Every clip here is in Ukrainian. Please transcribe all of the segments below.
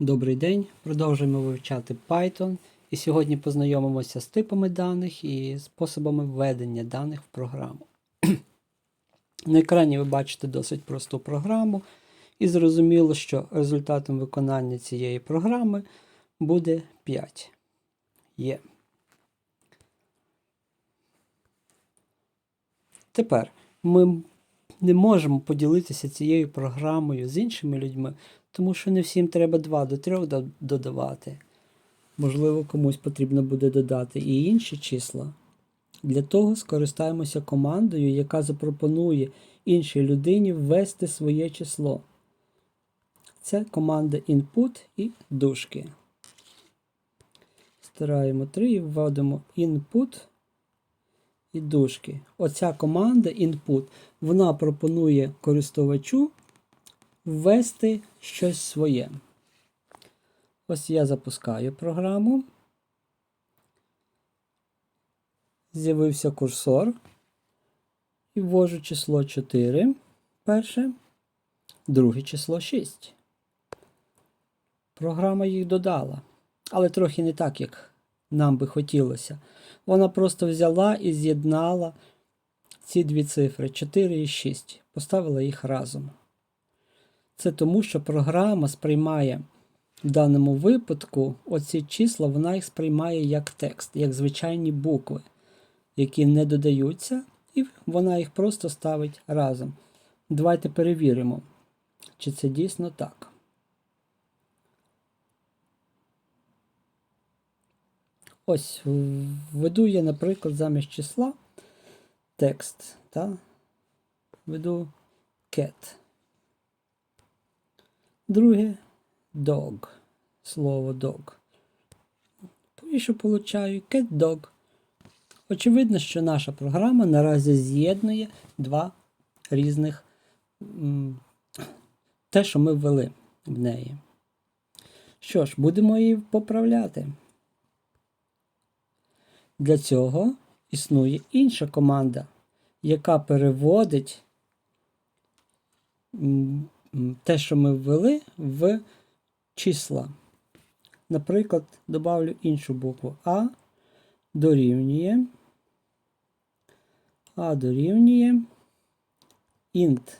Добрий день, продовжуємо вивчати Python. І сьогодні познайомимося з типами даних і способами введення даних в програму. На екрані ви бачите досить просту програму, і зрозуміло, що результатом виконання цієї програми буде 5. Є. Тепер ми не можемо поділитися цією програмою з іншими людьми, тому що не всім треба 2 до 3 додавати. Можливо, комусь потрібно буде додати і інші числа. Для того скористаємося командою, яка запропонує іншій людині ввести своє число. Це команда input і дужки. Стираємо 3 і вводимо input і дужки. Оця команда input, вона пропонує користувачу ввести щось своє. Ось я запускаю програму. З'явився курсор. І ввожу число 4. Перше, друге число 6. Програма їх додала. Але трохи не так, як нам би хотілося. Вона просто взяла і з'єднала ці дві цифри 4 і 6. Поставила їх разом. Це тому, що програма сприймає в даному випадку оці числа, вона їх сприймає як текст, як звичайні букви, які не додаються, і вона їх просто ставить разом. Давайте перевіримо, чи це дійсно так. Ось введу я, наприклад, замість числа текст. Та? Введу cat. Друге dog. Слово dog. І що получаю? Cat dog. Очевидно, що наша програма наразі з'єднує два різних те, що ми ввели в неї. Що ж, будемо її поправляти. Для цього існує інша команда, яка переводить те, що ми ввели, в числа. Наприклад, добавлю іншу букву А дорівнює. А дорівнює int.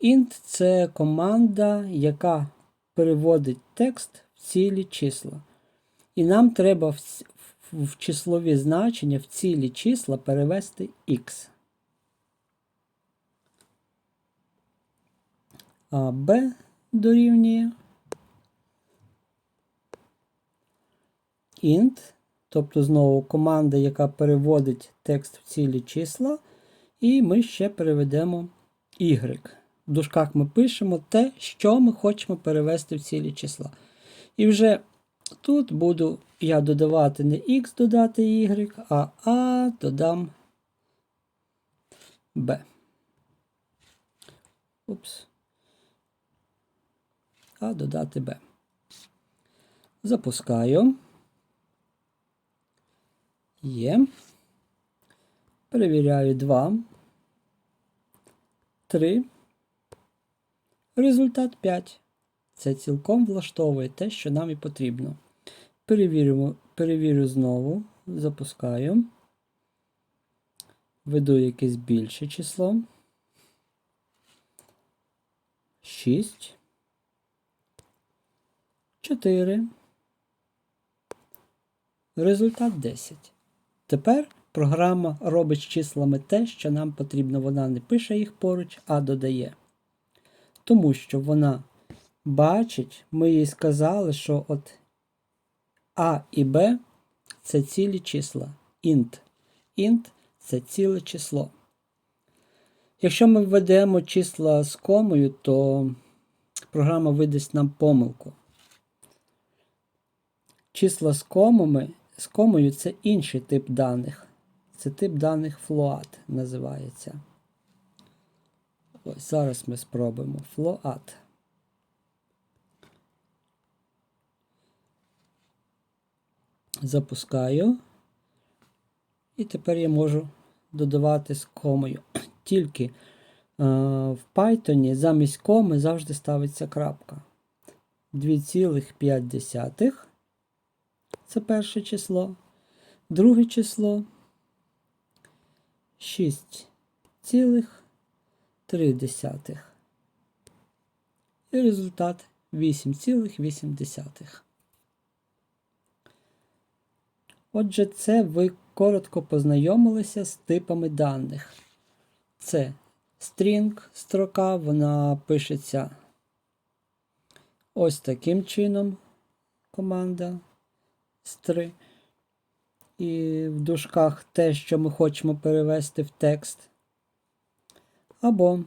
Int це команда, яка переводить текст в цілі числа. І нам треба в числові значення в цілі числа перевести x. А b дорівнює int, тобто знову команда, яка переводить текст в цілі числа, і ми ще переведемо y. В дужках ми пишемо те, що ми хочемо перевести в цілі числа. І вже тут буду я додавати не x додати y, а a додам b. Упс. А додати b. Запускаю. Є. Перевіряю 2. 3. Результат 5. Це цілком влаштовує те, що нам і потрібно. Перевіримо, перевірю знову. Запускаю. Веду якесь більше число. 6. 4. Результат 10. Тепер програма робить з числами те, що нам потрібно. Вона не пише їх поруч, а додає. Тому що вона бачить, ми їй сказали, що от А і Б це цілі числа. Int. Int це ціле число. Якщо ми введемо числа з комою, то програма видасть нам помилку. Числа з комами, з комою це інший тип даних. Це тип даних float називається. Ось зараз ми спробуємо float. Запускаю. І тепер я можу додавати з комою. Тільки е, в Python замість коми завжди ставиться крапка. 2,5. Це перше число. Друге число 6,3. І результат 8,8. Отже, це ви коротко познайомилися з типами даних. Це string строка, вона пишеться ось таким чином. Команда str. І в дужках те, що ми хочемо перевести в текст. Або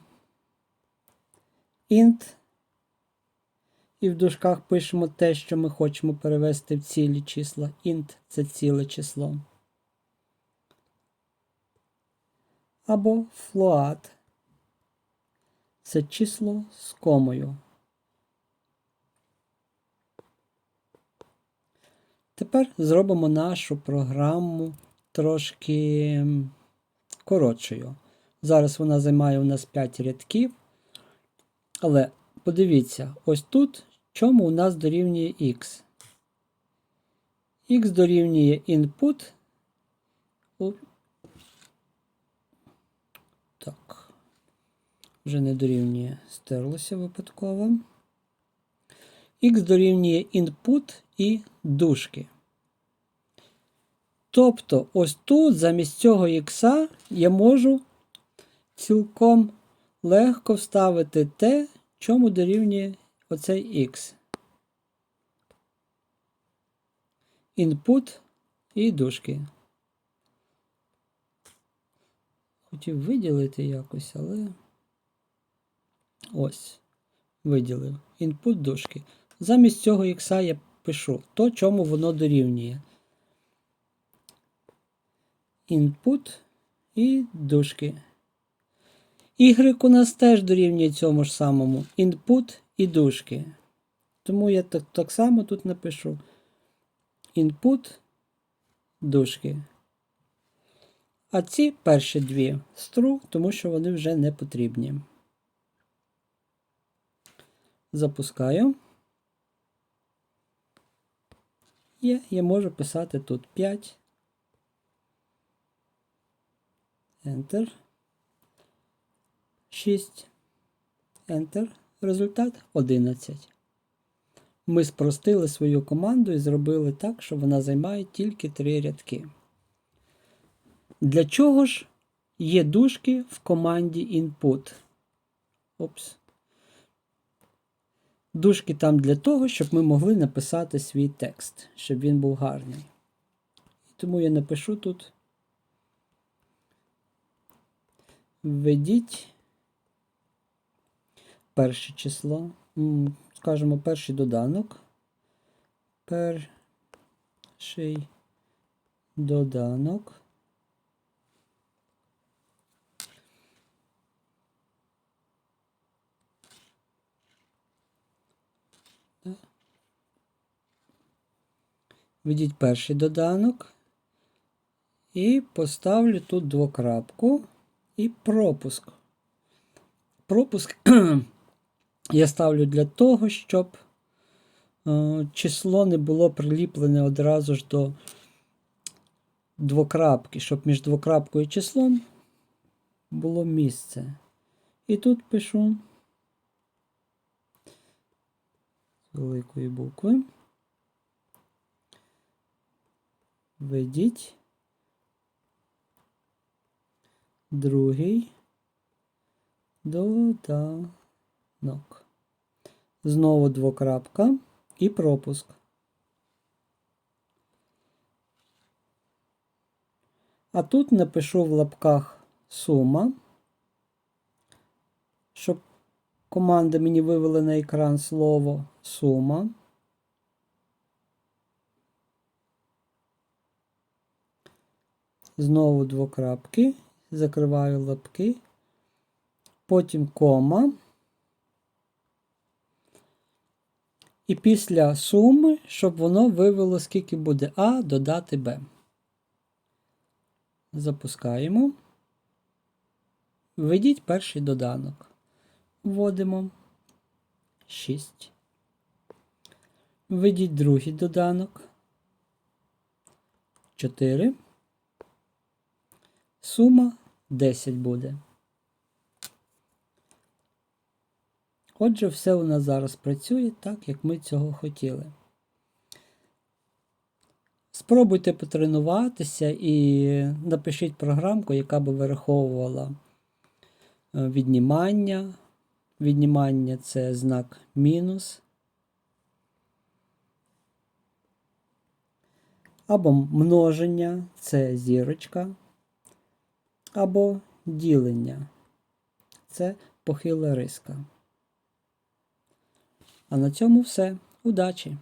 int. І в дужках пишемо те, що ми хочемо перевести в цілі числа. int це ціле число. Або float. Це число з комою. Тепер зробимо нашу програму трошки коротшою. Зараз вона займає у нас 5 рядків. Але подивіться, ось тут чому у нас дорівнює x. x дорівнює input. Так. Вже не дорівнює, стерлося випадково. X дорівнює input і дужки. Тобто, ось тут замість цього х я можу цілком легко вставити те, чому дорівнює оцей x. Input і дужки. Хотів виділити якось, але ось. Виділив. Input дужки. Замість цього х я пишу то, чому воно дорівнює. Input і дужки. Y у нас теж дорівнює цьому ж самому input і дужки. Тому я так, так само тут напишу input дужки. А ці перші дві стру, тому що вони вже не потрібні. Запускаю. Є, я можу писати тут 5. Enter. 6. Enter. Результат 11. Ми спростили свою команду і зробили так, що вона займає тільки 3 рядки. Для чого ж є дужки в команді input? Опс. Дужки там для того, щоб ми могли написати свій текст, щоб він був гарний. Тому я напишу тут. Введіть перше число, м, скажімо, перший доданок. Перший доданок. Введіть перший доданок. І поставлю тут двокрапку і пропуск. Пропуск я ставлю для того, щоб е, число не було приліплене одразу ж до двокрапки, щоб між двокрапкою і числом було місце. І тут пишу з великої букви. Введіть другий доданок. Знову двокрапка і пропуск. А тут напишу в лапках сума, щоб команда мені вивела на екран слово сума. Знову двокрапки, закриваю лапки, потім кома. І після суми, щоб воно вивело, скільки буде А додати Б. Запускаємо. Введіть перший доданок. Вводимо 6. Введіть другий доданок. 4. Сума 10 буде. Отже, все у нас зараз працює так, як ми цього хотіли. Спробуйте потренуватися і напишіть програмку, яка би вираховувала е, віднімання. Віднімання це знак мінус. Або множення це зірочка. Або ділення це похила риска. А на цьому все. Удачі!